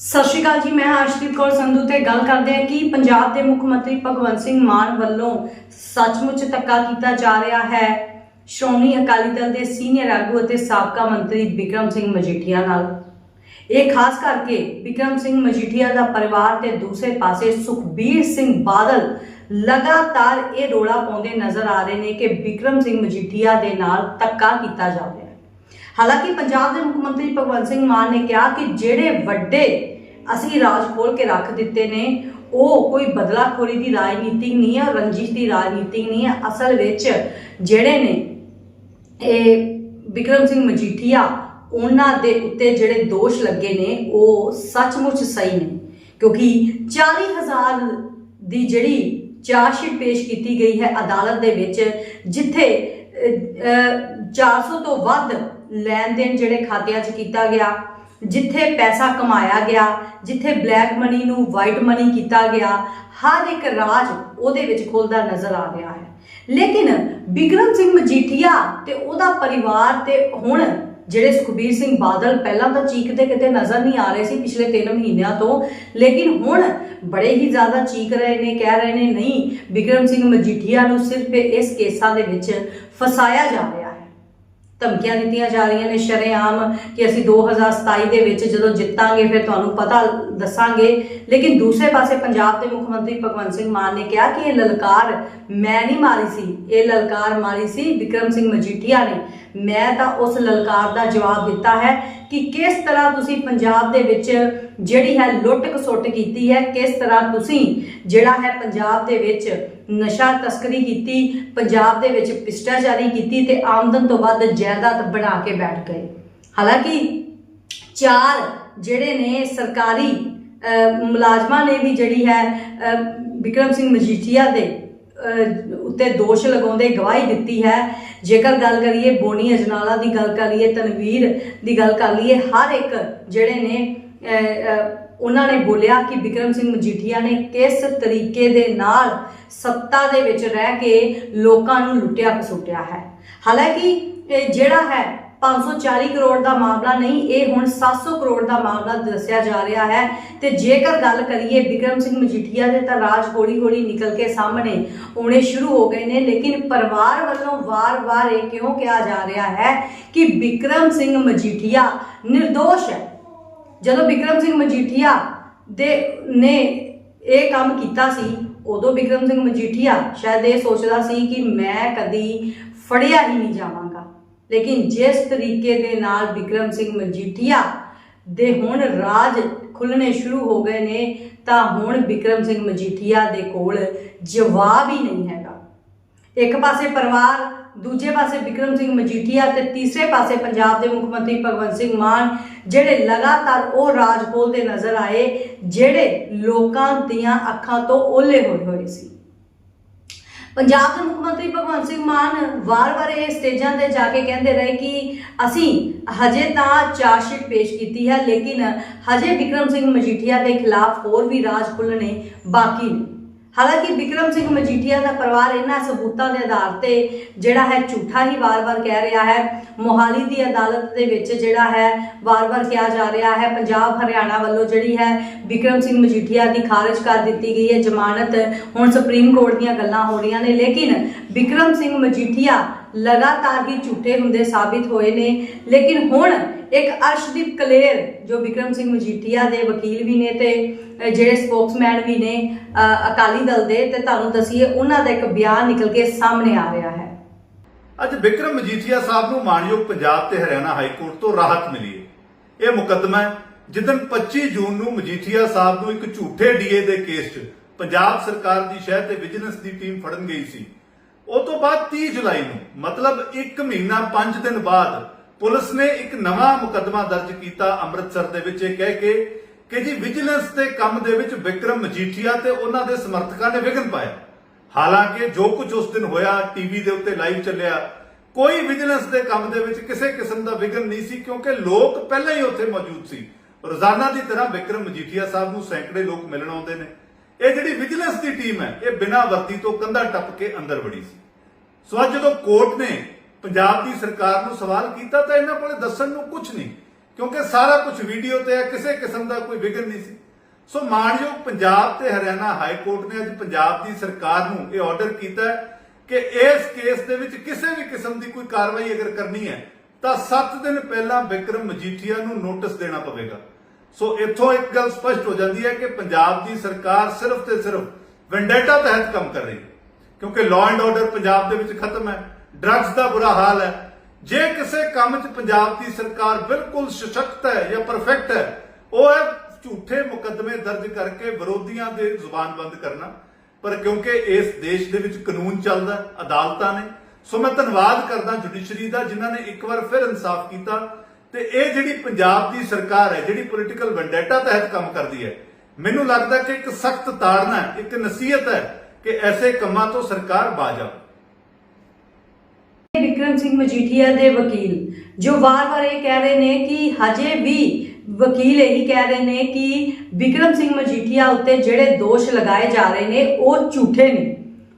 ਸਤਿ ਸ਼੍ਰੀ ਅਕਾਲ ਜੀ, ਮੈਂ ਹਰਸ਼ਦੀਪ ਕੌਰ ਸੰਧੂ ਤੇ ਗੱਲ ਕਰਦੇ ਹਾਂ ਕਿ ਪੰਜਾਬ ਦੇ ਮੁੱਖ ਮੰਤਰੀ ਭਗਵੰਤ ਸਿੰਘ ਮਾਨ ਵੱਲੋਂ ਸੱਚਮੁੱਚ ਧੱਕਾ ਕੀਤਾ ਜਾ ਰਿਹਾ ਹੈ। ਸ਼੍ਰੋਮਣੀ ਅਕਾਲੀ ਦਲ ਦੇ ਸੀਨੀਅਰ ਆਗੂ ਅਤੇ ਸਾਬਕਾ ਮੰਤਰੀ ਵਿਕਰਮ ਸਿੰਘ ਮਜੀਠੀਆ ਨਾਲ। ਇਹ ਖਾਸ ਕਰਕੇ ਵਿਕਰਮ ਸਿੰਘ ਮਜੀਠੀਆ ਦਾ ਪਰਿਵਾਰ ਤੇ ਦੂਸਰੇ ਪਾਸੇ ਸੁਖਬੀਰ ਸਿੰਘ ਬਾਦਲ ਲਗਾਤਾਰ ਇਹ ਰੋਲਾ ਪਾਉਂਦੇ ਨਜ਼ਰ ਆ ਰਹੇ ਨੇ ਕਿ ਵਿਕਰਮ ਸਿੰਘ ਮਜੀਠੀਆ ਦੇ ਨਾਲ ਧੱਕਾ ਕੀਤਾ ਜਾਵੇ। ਹਾਲਾਂਕਿ ਪੰਜਾਬ ਦੇ ਮੁੱਖ ਮੰਤਰੀ ਭਗਵੰਤ ਸਿੰਘ ਮਾਨ ਨੇ ਕਿਹਾ ਕਿ ਜਿਹੜੇ ਵੱਡੇ ਅਸੀਂ ਰਾਜ ਖੋਲ ਕੇ ਰੱਖ ਦਿੱਤੇ ਨੇ ਉਹ ਕੋਈ ਬਦਲਾਖੋਰੀ ਦੀ ਰਾਜਨੀਤੀ ਨਹੀਂ ਹੈ ਰੰਜਿਸ਼ ਦੀ ਰਾਜਨੀਤੀ ਨਹੀਂ ਹੈ ਅਸਲ ਵਿੱਚ ਜਿਹੜੇ ਨੇ ਇਹ ਵਿਕਰਮ ਸਿੰਘ ਮਜੀਠੀਆ ਉਹਨਾਂ ਦੇ ਉੱਤੇ ਜਿਹੜੇ ਦੋਸ਼ ਲੱਗੇ ਨੇ ਉਹ ਸੱਚਮੁੱਚ ਸਹੀ ਨੇ। ਕਿਉਂਕਿ 40000 ਦੀ ਜਿਹੜੀ ਚਾਰਜਸ਼ੀਟ ਪੇਸ਼ ਕੀਤੀ ਗਈ ਹੈ ਅਦਾਲਤ ਦੇ ਵਿੱਚ ਜਿੱਥੇ ਅਹ, ਅਹ, 400 ਤੋਂ ਵੱਧ ਲੈਣ ਦੇਣ ਜਿਹੜੇ ਖਾਤਿਆਂ 'ਚ ਕੀਤਾ ਗਿਆ, ਜਿੱਥੇ ਪੈਸਾ ਕਮਾਇਆ ਗਿਆ, ਜਿੱਥੇ ਬਲੈਕ ਮਨੀ ਨੂੰ ਵਾਈਟ ਮਨੀ ਕੀਤਾ ਗਿਆ, ਹਰ ਇੱਕ ਰਾਜ ਉਹਦੇ ਵਿੱਚ ਖੁੱਲਦਾ ਨਜ਼ਰ ਆ ਰਿਹਾ ਹੈ। ਲੇਕਿਨ ਬਿਕਰਮ ਸਿੰਘ ਮਜੀਠੀਆ ਤੇ ਉਹਦਾ ਪਰਿਵਾਰ ਤੇ ਹੁਣ ਜਿਹੜੇ ਸੁਖਬੀਰ ਸਿੰਘ ਬਾਦਲ ਪਹਿਲਾਂ ਤਾਂ ਚੀਕਦੇ ਕਿਤੇ ਨਜ਼ਰ ਨਹੀਂ ਆ ਰਹੇ ਸੀ ਪਿਛਲੇ 3 ਮਹੀਨਿਆਂ ਤੋਂ, ਲੇਕਿਨ ਹੁਣ ਬੜੇ ਹੀ ਜ਼ਿਆਦਾ ਚੀਕ ਰਹੇ ਨੇ, ਕਹਿ ਰਹੇ ਨੇ, ਨਹੀਂ, ਬਿਕਰਮ ਸਿੰਘ ਮਜੀਠੀਆ ਨੂੰ ਸਿਰਫ ਇਸ ਕੇਸਾਂ ਦੇ ਵਿੱਚ ਫਸਾਇਆ ਜਾ ਰਿਹਾ ਧਮਕੀਆਂ ਦਿੱਤੀਆਂ ਜਾ ਰਹੀਆਂ ਨੇ ਸ਼ਰੇਆਮ ਕਿ ਅਸੀਂ 2027 ਦੇ ਵਿੱਚ ਜਦੋਂ ਜਿੱਤਾਂਗੇ, ਫਿਰ ਤੁਹਾਨੂੰ ਪਤਾ ਦੱਸਾਂਗੇ। ਲੇਕਿਨ ਦੂਸਰੇ ਪਾਸੇ ਪੰਜਾਬ ਦੇ ਮੁੱਖ ਮੰਤਰੀ ਭਗਵੰਤ ਸਿੰਘ ਮਾਨ ਨੇ ਕਿਹਾ ਕਿ ਇਹ ਲਲਕਾਰ ਮੈਂ ਨਹੀਂ ਮਾਰੀ ਸੀ, ਇਹ ਲਲਕਾਰ ਮਾਰੀ ਸੀ ਵਿਕਰਮ ਸਿੰਘ ਮਜੀਠੀਆ ਨੇ। ਮੈਂ ਤਾਂ ਉਸ ਲਲਕਾਰ ਦਾ ਜਵਾਬ ਦਿੱਤਾ ਹੈ ਕਿ ਕਿਸ ਤਰ੍ਹਾਂ ਤੁਸੀਂ ਪੰਜਾਬ ਦੇ ਵਿੱਚ ਜਿਹੜੀ ਹੈ ਲੁੱਟ ਖਸੁੱਟ ਕੀਤੀ ਹੈ ਕਿਸ ਤਰ੍ਹਾਂ ਤੁਸੀਂ ਜਿਹੜਾ ਹੈ ਪੰਜਾਬ ਦੇ ਵਿੱਚ ਨਸ਼ਾ ਤਸਕਰੀ ਕੀਤੀ ਪੰਜਾਬ ਦੇ ਵਿੱਚ ਭ੍ਰਿਸ਼ਟਾਚਾਰੀ ਕੀਤੀ ਤੇ ਆਮਦਨ ਤੋਂ ਵੱਧ ਜਾਇਦਾਦ ਬਣਾ ਕੇ ਬੈਠ ਗਏ। ਹਾਲਾਂਕਿ ਚਾਰ ਜਿਹੜੇ ਨੇ ਸਰਕਾਰੀ ਮੁਲਾਜ਼ਮਾਂ ਨੇ ਵੀ ਜਿਹੜੀ ਹੈ ਅਹ, ਵਿਕਰਮ ਸਿੰਘ ਮਜੀਠੀਆ ਦੇ ਉੱਤੇ ਦੋਸ਼ ਲਗਾਉਂਦੇ ਗਵਾਹੀ ਦਿੱਤੀ ਹੈ। ਜੇਕਰ ਗੱਲ ਕਰੀਏ ਬੋਨੀ ਅਜਨਾਲਾ ਦੀ ਗੱਲ ਕਰੀਏ ਤਨਵੀਰ ਦੀ ਗੱਲ ਕਰ ਲਈਏ, ਹਰ ਇੱਕ ਜਿਹੜੇ ਨੇ ਉਹਨਾਂ ਨੇ ਬੋਲਿਆ ਕਿ ਵਿਕਰਮ ਸਿੰਘ ਮਜੀਠੀਆ ਨੇ ਕਿਸ ਤਰੀਕੇ ਦੇ ਨਾਲ ਸੱਤਾ ਦੇ ਵਿੱਚ ਰਹਿ ਕੇ ਲੋਕਾਂ ਨੂੰ ਲੁੱਟਿਆ ਖਸੁੱਟਿਆ ਹੈ। ਹਾਲਾਂਕਿ ਇਹ ਜਿਹੜਾ ਹੈ 540 ਕਰੋੜ ਦਾ ਮਾਮਲਾ ਨਹੀਂ, ਇਹ ਹੁਣ 700 ਕਰੋੜ ਦਾ ਮਾਮਲਾ ਦੱਸਿਆ ਜਾ ਰਿਹਾ ਹੈ। ਤੇ ਜੇਕਰ ਗੱਲ ਕਰੀਏ ਵਿਕਰਮ ਸਿੰਘ ਮਜੀਠੀਆ ਦੇ, ਤਾਂ ਰਾਜ ਹੌਲੀ-ਹੌਲੀ ਨਿਕਲ ਕੇ ਸਾਹਮਣੇ ਆਉਣੇ ਸ਼ੁਰੂ ਹੋ ਗਏ ਨੇ। ਲੇਕਿਨ ਪਰਿਵਾਰ ਵੱਲੋਂ ਵਾਰ-ਵਾਰ ਇਹ ਕਿਉਂ ਕਿਹਾ ਜਾ ਰਿਹਾ ਹੈ ਕਿ ਵਿਕਰਮ ਸਿੰਘ ਮਜੀਠੀਆ નિર્ਦੋਸ਼ ਹੈ? ਜਦੋਂ ਵਿਕਰਮ ਸਿੰਘ ਮਜੀਠੀਆ ਦੇ, ਨੇ ਇਹ ਕੰਮ ਕੀਤਾ ਸੀ, ਉਦੋਂ ਵਿਕਰਮ ਸਿੰਘ ਮਜੀਠੀਆ ਸ਼ਾਇਦ ਇਹ ਸੋਚਦਾ ਸੀ ਕਿ ਮੈਂ ਕਦੀ ਫੜਿਆ ਹੀ ਨਹੀਂ ਜਾਵਾਂਗਾ। ਲੇਕਿਨ ਜਿਸ ਤਰੀਕੇ ਦੇ ਨਾਲ ਵਿਕਰਮ ਸਿੰਘ ਮਜੀਠੀਆ ਦੇ ਹੁਣ ਰਾਜ ਖੁੱਲਣੇ ਸ਼ੁਰੂ ਹੋ ਗਏ ਨੇ, ਤਾਂ ਹੁਣ ਵਿਕਰਮ ਸਿੰਘ ਮਜੀਠੀਆ ਦੇ ਕੋਲ ਜਵਾਬ ਹੀ ਨਹੀਂ ਹੈਗਾ। ਇੱਕ ਪਾਸੇ ਪਰਿਵਾਰ, ਦੂਜੇ ਪਾਸੇ ਵਿਕਰਮ ਸਿੰਘ ਮਜੀਠੀਆ ਤੇ ਤੀਸਰੇ ਪਾਸੇ ਪੰਜਾਬ ਦੇ ਮੁੱਖ ਮੰਤਰੀ ਭਗਵੰਤ ਸਿੰਘ ਮਾਨ, ਜਿਹੜੇ ਲਗਾਤਾਰ ਉਹ ਰਾਜ ਖੋਲ੍ਹਦੇ ਨਜ਼ਰ ਆਏ, ਜਿਹੜੇ ਲੋਕਾਂ ਦੀਆਂ ਅੱਖਾਂ ਤੋਂ ਓਲੇ ਹੋਏ ਹੋਏ ਸੀ। ਪੰਜਾਬ ਦੇ ਮੁੱਖ ਮੰਤਰੀ ਭਗਵੰਤ ਸਿੰਘ ਮਾਨ ਵਾਰ-ਵਾਰ ਇਹ ਸਟੇਜਾਂ ਤੇ ਜਾ ਕੇ ਕਹਿੰਦੇ ਰਹੇ ਕਿ ਅਸੀਂ ਹਜੇ ਤਾਂ ਚਾਰਜਸ਼ੀਟ ਪੇਸ਼ ਕੀਤੀ ਹੈ, ਲੇਕਿਨ ਹਜੇ ਵਿਕਰਮ ਸਿੰਘ ਮਜੀਠੀਆ ਦੇ ਖਿਲਾਫ ਹੋਰ ਵੀ ਰਾਜ ਖੁੱਲ੍ਹਣੇ ਬਾਕੀ ਨੇ। ਹਾਲਾਂਕਿ ਬਿਕਰਮ ਸਿੰਘ ਮਜੀਠੀਆ ਦਾ ਪਰਿਵਾਰ ਇਹਨਾਂ ਸਬੂਤਾਂ ਦੇ ਆਧਾਰ ਤੇ ਜਿਹੜਾ ਹੈ ਝੂਠਾ ਹੀ ਵਾਰ-ਵਾਰ ਕਹਿ ਰਿਹਾ ਹੈ। ਮੋਹਾਲੀ ਦੀ ਅਦਾਲਤ ਦੇ ਵਿੱਚ ਜਿਹੜਾ ਹੈ ਵਾਰ-ਵਾਰ ਕਿਹਾ ਜਾ ਰਿਹਾ ਹੈ, ਪੰਜਾਬ ਹਰਿਆਣਾ ਵੱਲੋਂ ਜਿਹੜੀ ਹੈ ਬਿਕਰਮ ਸਿੰਘ ਮਜੀਠੀਆ ਦੀ ਖਾਰਜ ਕਰ ਦਿੱਤੀ ਗਈ ਹੈ। ਜ਼ਮਾਨਤ ਹੁਣ ਸੁਪਰੀਮ ਕੋਰਟ ਦੀਆਂ ਗੱਲਾਂ ਹੋ ਰਹੀਆਂ ਨੇ, ਲੇਕਿਨ ਬਿਕਰਮ ਸਿੰਘ ਮਜੀਠੀਆ ਲਗਾਤਾਰ ਹੀ ਝੂਠੇ ਹੁੰਦੇ ਸਾਬਿਤ ਹੋਏ ਨੇ। ਲੇਕਿਨ ਹੁਣ ਇੱਕ ਅਰਸ਼ਦੀਪ ਕਲੇਰ, ਜੋ ਵਿਕਰਮ ਸਿੰਘ ਮਜੀਠੀਆ ਦੇ ਵਕੀਲ ਵੀ ਨੇ ਤੇ ਜਿਹੜੇ ਸਪੋਕਸਮੈਨ ਵੀ ਨੇ ਅਕਾਲੀ ਦਲ ਦੇ, ਤੇ ਤੁਹਾਨੂੰ ਦਸੀਏ ਉਹਨਾਂ ਦਾ ਇੱਕ ਬਿਆਨ ਨਿਕਲ ਕੇ ਸਾਹਮਣੇ ਆ ਰਿਹਾ ਹੈ। ਅੱਜ ਵਿਕਰਮ ਮਜੀਠੀਆ ਸਾਹਿਬ ਨੂੰ ਮਾਨਯੋਗ ਪੰਜਾਬ ਤੇ ਹਰਿਆਣਾ ਹਾਈ ਕੋਰਟ ਤੋਂ ਰਾਹਤ ਮਿਲੀ ਹੈ। ਇਹ ਮੁਕੱਦਮਾ ਹੈ 25 ਜੂਨ ਨੂੰ ਮਜੀਠੀਆ ਸਾਹਿਬ ਨੂੰ ਇੱਕ ਝੂਠੇ ਡੀਏ ਦੇ ਕੇਸ 'ਚ ਪੰਜਾਬ ਸਰਕਾਰ ਦੀ ਸ਼ਹਿਰ ਤੇ ਵਿਜੀਲੈਂਸ ਦੀ ਟੀਮ ਫੜਨ ਗਈ ਸੀ। ਉਹ ਤੋਂ ਬਾਅਦ 30 ਜੁਲਾਈ ਨੂੰ, ਮਤਲਬ 1 ਮਹੀਨਾ 5 ਦਿਨ ਬਾਅਦ ਪੁਲਿਸ ਨੇ ਇੱਕ ਨਵਾਂ ਮੁਕੱਦਮਾ ਦਰਜ ਕੀਤਾ ਅੰਮ੍ਰਿਤਸਰ ਦੇ ਵਿੱਚ। ਇਹ ਕਹਿ ਕੇ ਕਿ ਜੀ ਵਿਜੀਲੈਂਸ ਦੇ ਕੰਮ ਦੇ ਵਿੱਚ ਵਿਕਰਮ ਮਜੀਠੀਆ ਤੇ ਉਹਨਾਂ ਦੇ ਸਮਰਥਕਾਂ ਨੇ ਵਿਘਨ ਪਾਇਆ। ਹਾਲਾਂਕਿ ਜੋ ਕੁਝ ਉਸ ਦਿਨ ਹੋਇਆ, ਟੀਵੀ ਦੇ ਉੱਤੇ ਲਾਈਵ ਚੱਲਿਆ, ਕੋਈ ਵਿਜੀਲੈਂਸ ਦੇ ਕੰਮ ਦੇ ਵਿੱਚ ਕਿਸੇ ਕਿਸਮ ਦਾ ਵਿਘਨ ਨਹੀਂ ਸੀ, ਕਿਉਂਕਿ ਲੋਕ ਪਹਿਲਾਂ ਹੀ ਉੱਥੇ ਮੌਜੂਦ ਸੀ। ਰੋਜ਼ਾਨਾ ਦੀ ਤਰ੍ਹਾਂ ਵਿਕਰਮ ਮਜੀਠੀਆ ਸਾਹਿਬ ਨੂੰ ਸੈਂਕੜੇ ਲੋਕ ਮਿਲਣ ਆਉਂਦੇ ਨੇ। ਇਹ ਜਿਹੜੀ ਵਿਜੀਲੈਂਸ ਦੀ ਟੀਮ ਹੈ, ਇਹ ਬਿਨਾਂ ਵਰਦੀ ਤੋਂ ਕੰਧਾ ਟੱਪ ਕੇ ਅੰਦਰ ਵੜੀ ਸੀ। ਸੋ ਅੱਜ ਜਦੋਂ ਕੋਰਟ ਨੇ ਪੰਜਾਬ ਦੀ ਸਰਕਾਰ ਨੂੰ ਸਵਾਲ ਕੀਤਾ ਤਾਂ ਇਹਨਾਂ ਕੋਲੇ ਦੱਸਣ ਨੂੰ ਕੁਝ ਨਹੀਂ, ਕਿਉਂਕਿ ਸਾਰਾ ਕੁਝ ਵੀਡੀਓ ਤੇ ਹੈ, ਕਿਸੇ ਕਿਸਮ ਦਾ ਕੋਈ ਵਿਗਨ ਨਹੀਂ ਸੀ। ਸੋ ਮਾਨਯੋਗ ਪੰਜਾਬ ਤੇ ਹਰਿਆਣਾ ਹਾਈ ਕੋਰਟ ਨੇ ਅੱਜ ਪੰਜਾਬ ਦੀ ਸਰਕਾਰ ਨੂੰ ਇਹ ਆਰਡਰ ਕੀਤਾ ਕਿ ਇਸ ਕੇਸ ਦੇ ਵਿੱਚ ਕਿਸੇ ਵੀ ਕਿਸਮ ਦੀ ਕੋਈ ਕਾਰਵਾਈ ਅਗਰ ਕਰਨੀ ਹੈ, ਤਾਂ 7 ਦਿਨ ਪਹਿਲਾਂ ਵਿਕਰਮ ਮਜੀਠੀਆ ਨੂੰ ਨੋਟਿਸ ਦੇਣਾ ਪਵੇਗਾ। ਸੋ ਇੱਥੋਂ ਇੱਕ ਗੱਲ ਸਪਸ਼ਟ ਹੋ ਜਾਂਦੀ ਹੈ ਕਿ ਪੰਜਾਬ ਦੀ ਸਰਕਾਰ ਸਿਰਫ ਤੇ ਸਿਰਫ ਵੈਂਡੇਟਾ ਤਹਿਤ ਕੰਮ ਕਰ ਰਹੀ ਹੈ, ਕਿਉਂਕਿ ਲਾਅ ਐਂਡ ਆਰਡਰ ਪੰਜਾਬ ਦੇ ਵਿੱਚ ਖਤਮ ਹੈ। ਡਰੱਗਸ ਦਾ ਬੁਰਾ ਹਾਲ ਹੈ। ਜੇ ਕਿਸੇ ਕੰਮ 'ਚ ਪੰਜਾਬ ਦੀ ਸਰਕਾਰ ਬਿਲਕੁਲ ਸਸ਼ਕਤ ਹੈ ਜਾਂ ਪਰਫੈਕਟ ਹੈ ਉਹ ਹੈ ਝੂਠੇ ਮੁਕੱਦਮੇ ਦਰਜ ਕਰਕੇ ਵਿਰੋਧੀਆਂ ਦੇ ਜ਼ੁਬਾਨ ਬੰਦ ਕਰਨਾ। ਪਰ ਕਿਉਂਕਿ ਇਸ ਦੇਸ਼ ਦੇ ਵਿੱਚ ਕਾਨੂੰਨ ਚੱਲਦਾ ਅਦਾਲਤਾਂ ਨੇ ਸੋ ਮੈਂ ਧੰਨਵਾਦ ਕਰਦਾ ਜੁਡੀਸ਼ਰੀ ਦਾ ਜਿਨ੍ਹਾਂ ਨੇ ਇੱਕ ਵਾਰ ਫਿਰ ਇਨਸਾਫ ਕੀਤਾ। ਤੇ ਇਹ ਜਿਹੜੀ ਪੰਜਾਬ ਦੀ ਸਰਕਾਰ ਹੈ ਜਿਹੜੀ ਪੋਲੀਟੀਕਲ ਵੈਂਡੇਟਾ ਤਹਿਤ ਕੰਮ ਕਰਦੀ ਹੈ ਮੈਨੂੰ ਲੱਗਦਾ ਕਿ ਇੱਕ ਸਖਤ ਤਾੜਨਾ ਹੈ, ਇੱਕ ਨਸੀਹਤ ਹੈ ਕਿ ਐਸੇ ਕੰਮਾਂ ਤੋਂ ਸਰਕਾਰ ਬਾਜ ਆਵੇ ਵਿਕਰਮ ਸਿੰਘ ਮਜੀਠੀਆ ਦੇ ਵਕੀਲ, ਜੋ ਵਾਰ-ਵਾਰ ਇਹ ਕਹਿ ਰਹੇ ਨੇ ਕਿ ਹਜੇ ਵੀ ਵਕੀਲ ਇਹੀ ਕਹਿ ਰਹੇ ਨੇ ਕਿ ਵਿਕਰਮ ਸਿੰਘ ਮਜੀਠੀਆ ਉੱਤੇ ਜਿਹੜੇ ਦੋਸ਼ ਲਗਾਏ ਜਾ ਰਹੇ ਨੇ, ਉਹ ਝੂਠੇ ਨੇ।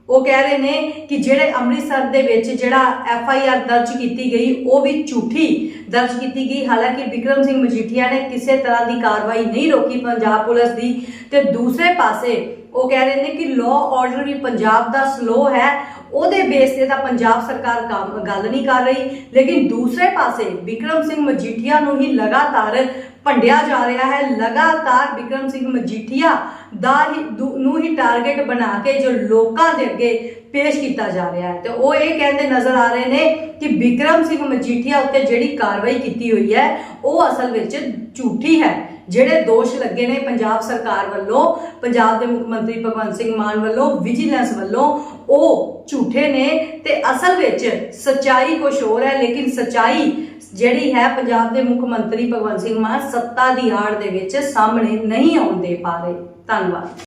ਉਹ ਕਹਿ ਰਹੇ ਨੇ ਕਿ ਜਿਹੜੇ ਅੰਮ੍ਰਿਤਸਰ ਦੇ ਵਿੱਚ ਜਿਹੜਾ ਐਫ ਆਈ ਆਰ ਦਰਜ ਕੀਤੀ ਗਈ, ਉਹ ਵੀ ਝੂਠੀ ਦਰਜ ਕੀਤੀ ਗਈ। ਹਾਲਾਂਕਿ ਵਿਕਰਮ ਸਿੰਘ ਮਜੀਠੀਆ ਨੇ ਕਿਸੇ ਤਰ੍ਹਾਂ ਦੀ ਕਾਰਵਾਈ ਨਹੀਂ ਰੋਕੀ ਪੰਜਾਬ ਪੁਲਿਸ ਦੀ। ਤੇ ਦੂਸਰੇ ਪਾਸੇ ਉਹ ਕਹਿ ਰਹੇ ਨੇ ਕਿ ਲਾਅ ਆਰਡਰ ਵੀ ਪੰਜਾਬ ਦਾ ਸਲੋ ਹੈ, ਉਹਦੇ ਬੇਸ ਤੇ ਤਾਂ ਪੰਜਾਬ ਸਰਕਾਰ ਕੰਮ, ਗੱਲ ਨਹੀਂ ਕਰ ਰਹੀ। ਲੇਕਿਨ ਦੂਸਰੇ ਪਾਸੇ ਵਿਕਰਮ ਸਿੰਘ ਮਜੀਠੀਆ ਨੂੰ ਹੀ ਲਗਾਤਾਰ ਭੰਡਿਆ ਜਾ ਰਿਹਾ ਹੈ। ਲਗਾਤਾਰ ਵਿਕਰਮ ਸਿੰਘ ਮਜੀਠੀਆ ਦਾ ਹੀ, ਦੂ- ਨੂੰ ਹੀ ਟਾਰਗੇਟ ਬਣਾ ਕੇ ਜੋ ਲੋਕਾਂ ਦੇ ਅੱਗੇ ਪੇਸ਼ ਕੀਤਾ ਜਾ ਰਿਹਾ ਹੈ। ਤੇ ਉਹ ਇਹ ਕਹਿੰਦੇ ਨਜ਼ਰ ਆ ਰਹੇ ਨੇ ਕਿ ਵਿਕਰਮ ਸਿੰਘ ਮਜੀਠੀਆ ਉੱਤੇ ਜਿਹੜੀ ਕਾਰਵਾਈ ਕੀਤੀ ਹੋਈ ਹੈ, ਉਹ ਅਸਲ ਵਿੱਚ ਝੂਠੀ ਹੈ। ਜਿਹੜੇ ਦੋਸ਼ ਲੱਗੇ ਨੇ ਪੰਜਾਬ ਸਰਕਾਰ ਵੱਲੋਂ, ਪੰਜਾਬ ਦੇ ਮੁੱਖ ਮੰਤਰੀ ਭਗਵੰਤ ਸਿੰਘ ਮਾਨ ਵੱਲੋਂ ਵਿਜੀਲੈਂਸ ਵੱਲੋਂ, ਉਹ ਝੂਠੇ ਨੇ ਤੇ ਅਸਲ ਵਿੱਚ ਸਚਾਈ ਕੁਝ ਹੋਰ ਹੈ, ਲੇਕਿਨ ਸਚਾਈ ਜਿਹੜੀ ਹੈ ਪੰਜਾਬ ਦੇ ਮੁੱਖ ਮੰਤਰੀ ਭਗਵੰਤ ਸਿੰਘ ਮਾਨ ਸੱਤਾ ਦੀ ਆੜ ਦੇ ਵਿੱਚ ਸਾਹਮਣੇ ਨਹੀਂ ਆਉਣ ਦੇ ਪਾ ਰਹੇ। ਧੰਨਵਾਦ।